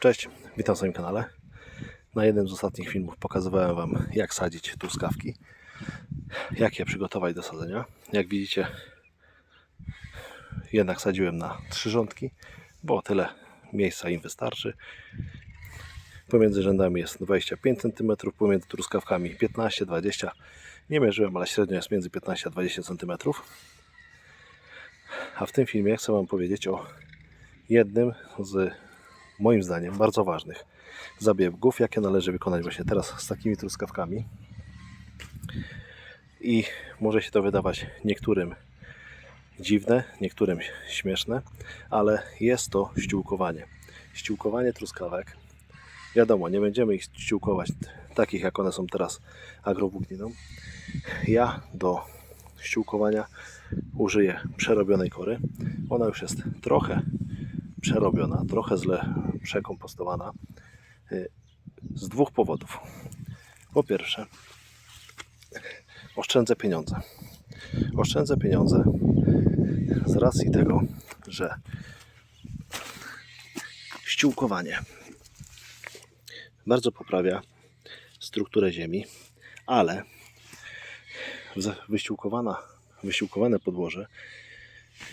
Cześć, witam w swoim kanale. Na jednym z ostatnich filmów pokazywałem Wam, jak sadzić truskawki, jak je przygotować do sadzenia. Jak widzicie, jednak sadziłem na trzy rządki, bo tyle miejsca im wystarczy. Pomiędzy rzędami jest 25 cm, pomiędzy truskawkami 15-20 Nie mierzyłem, ale średnio jest między 15 a 20 cm. A w tym filmie chcę Wam powiedzieć o jednym z moim zdaniem bardzo ważnych zabiegów, jakie należy wykonać właśnie teraz z takimi truskawkami. I może się to wydawać niektórym dziwne, niektórym śmieszne, ale jest to ściółkowanie. Ściółkowanie truskawek. Wiadomo, nie będziemy ich ściółkować takich, jak one są teraz agrowłókniną. Ja do ściółkowania użyję przerobionej kory. Ona już jest trochę przerobiona, trochę źle przekompostowana y, z dwóch powodów. Po pierwsze, oszczędzę pieniądze. Oszczędzę pieniądze z racji tego, że ściółkowanie bardzo poprawia strukturę ziemi, ale wyściółkowana, wyściółkowane podłoże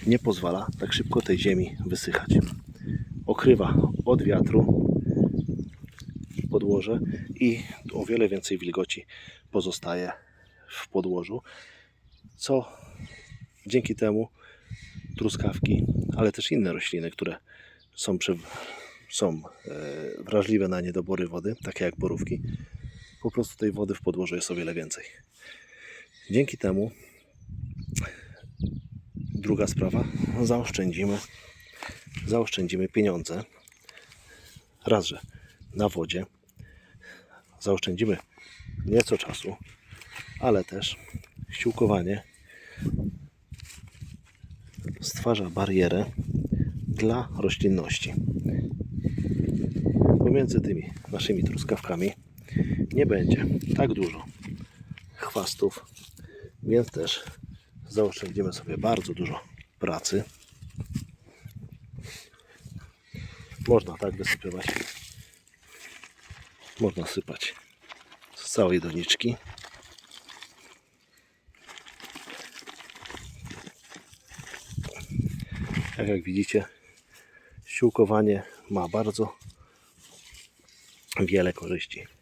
nie pozwala tak szybko tej ziemi wysychać. Okrywa od wiatru podłoże i o wiele więcej wilgoci pozostaje w podłożu, co dzięki temu truskawki, ale też inne rośliny, które są, przy, są e, wrażliwe na niedobory wody, takie jak borówki, po prostu tej wody w podłożu jest o wiele więcej. Dzięki temu druga sprawa, zaoszczędzimy, zaoszczędzimy pieniądze. Raz, że na wodzie zaoszczędzimy nieco czasu, ale też ściółkowanie stwarza barierę dla roślinności. Pomiędzy tymi naszymi truskawkami nie będzie tak dużo chwastów, więc też zaoszczędzimy sobie bardzo dużo pracy. Można tak wysypywać. Można sypać z całej doniczki. Tak jak widzicie, ściółkowanie ma bardzo wiele korzyści.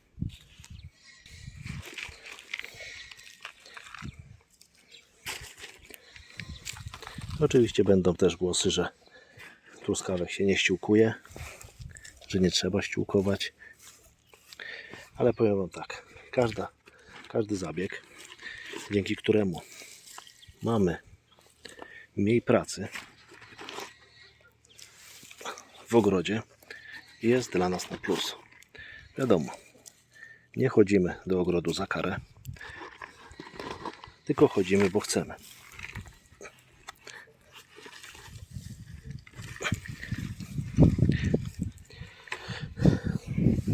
Oczywiście będą też głosy, że truskawek się nie ściółkuje, że nie trzeba ściółkować. Ale powiem Wam tak, każda, każdy zabieg, dzięki któremu mamy mniej pracy w ogrodzie, jest dla nas na plus. Wiadomo, nie chodzimy do ogrodu za karę, tylko chodzimy, bo chcemy.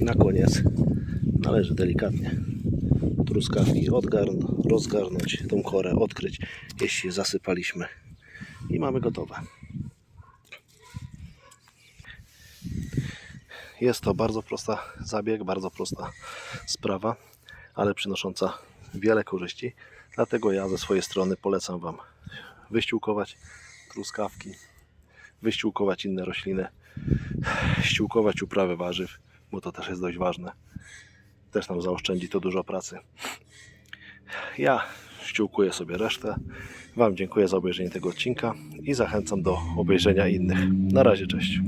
Na koniec należy delikatnie truskawki odgarn, rozgarnąć, tą korę odkryć, jeśli zasypaliśmy i mamy gotowe. Jest to bardzo prosta zabieg, bardzo prosta sprawa, ale przynosząca wiele korzyści. Dlatego ja ze swojej strony polecam Wam wyściółkować truskawki, wyściółkować inne rośliny, ściółkować uprawę warzyw, bo to też jest dość ważne. Też nam zaoszczędzi to dużo pracy. Ja ściółkuję sobie resztę. Wam dziękuję za obejrzenie tego odcinka i zachęcam do obejrzenia innych. Na razie, cześć.